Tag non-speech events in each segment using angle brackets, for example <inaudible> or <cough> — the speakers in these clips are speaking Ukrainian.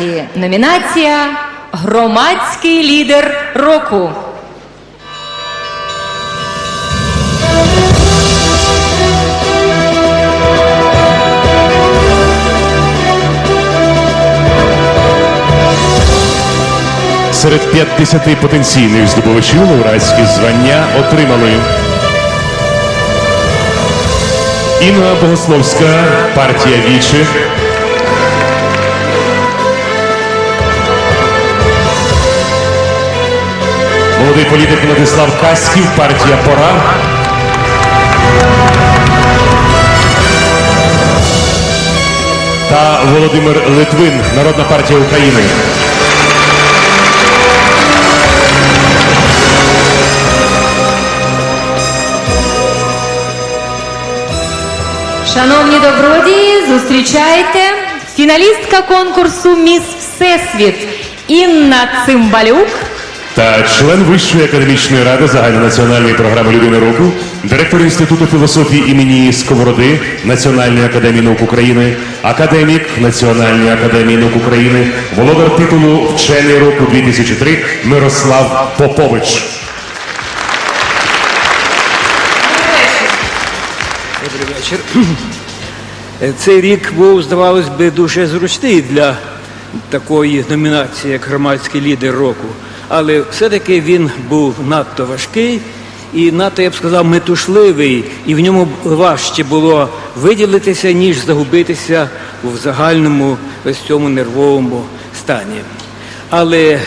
номінації. Номінація Громадський лідер року. Серед 50 потенційних здобувачів лауреатські звання отримали Інна Богословська, партія Вічі. Молодий політик Владислав Каськів, партія Пора. Та Володимир Литвин, Народна партія України. Шановні добродії, зустрічайте фіналістка конкурсу Міс Всесвіт Інна Цимбалюк. Та член Вищої академічної ради загальнонаціональної програми Людини року, директор Інституту філософії імені Сковороди Національної академії наук України, академік Національної академії наук України, володар титулу Вчений року 2003 Мирослав Попович. Добрий вечір. Цей рік був, здавалось би, дуже зручний для такої номінації, як громадський лідер року. Але все-таки він був надто важкий і надто, я б сказав, метушливий, і в ньому важче було виділитися, ніж загубитися в загальному ось цьому нервовому стані. Але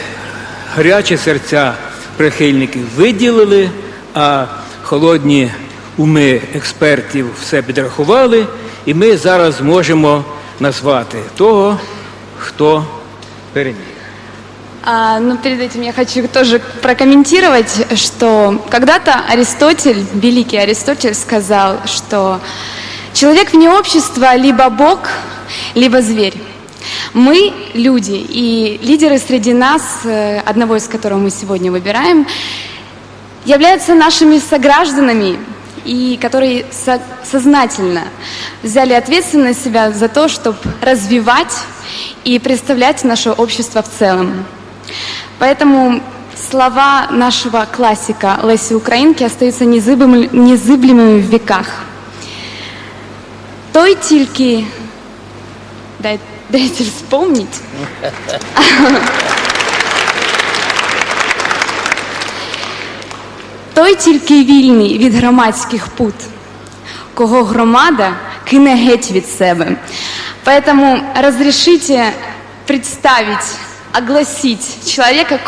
гарячі серця прихильників виділили, а холодні уми експертів все підрахували, і ми зараз можемо назвати того, хто переміг. А, ну, перед этим я хочу тоже прокомментировать, что когда-то Аристотель, великий Аристотель, сказал, что человек вне общества либо Бог, либо зверь. Мы люди, и лидеры среди нас, э, одного из которых мы сегодня выбираем, являются нашими согражданами, и которые со- сознательно взяли ответственность себя за то, чтобы развивать и представлять наше общество в целом. Поэтому слова нашего классика Леси Украинки остаются незыблем- незыблемыми в веках. Той тільки, дай, дайте вспомнить, <laughs> той тільки вільний від громадських пут, кого громада кине геть від себе. Поэтому разрешите представить, огласить чоловіка,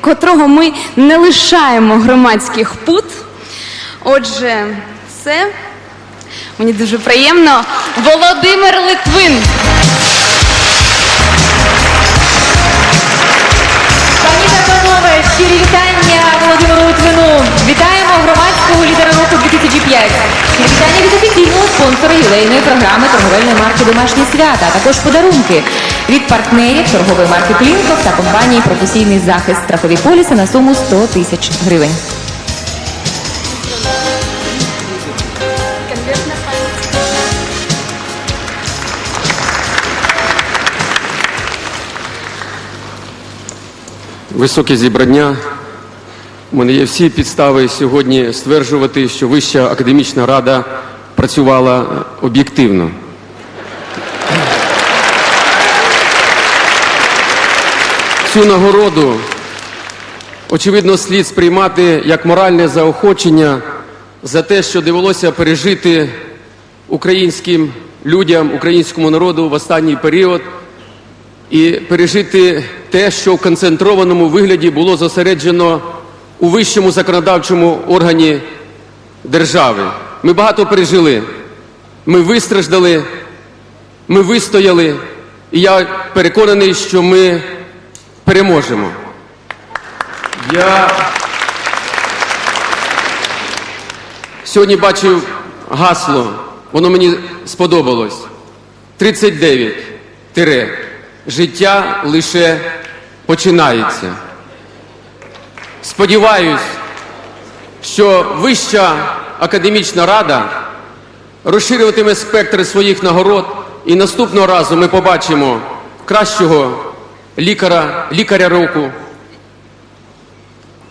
котрого ми не лишаємо громадських пут. Отже, це мені дуже приємно. Володимир Литвин. Пані та панове, щирі вітання Володимиру Литвину. Вітаємо громадського лідера року 2005. Щирі вітання від офіційного спонсора ювілейної програми торговельної марки Домашні свята, а також подарунки від партнерів торгової марки Клінков та компанії Професійний захист страхові поліси на суму 100 тисяч гривень. Високе зібрання. У мене є всі підстави сьогодні стверджувати, що Вища академічна рада працювала об'єктивно. Цю нагороду, очевидно, слід сприймати як моральне заохочення за те, що довелося пережити українським людям, українському народу в останній період і пережити те, що в концентрованому вигляді було зосереджено у вищому законодавчому органі держави. Ми багато пережили, ми вистраждали, ми вистояли, і я переконаний, що ми переможемо. Я сьогодні бачив гасло, воно мені сподобалось. 39 тире. Життя лише починається. Сподіваюсь, що Вища академічна рада розширюватиме спектр своїх нагород, і наступного разу ми побачимо кращого лікаря, лікаря року,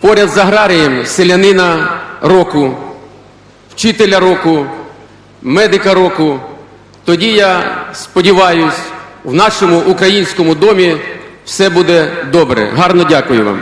поряд з аграрієм селянина року, вчителя року, медика року, тоді я сподіваюсь, в нашому українському домі все буде добре. Гарно дякую вам.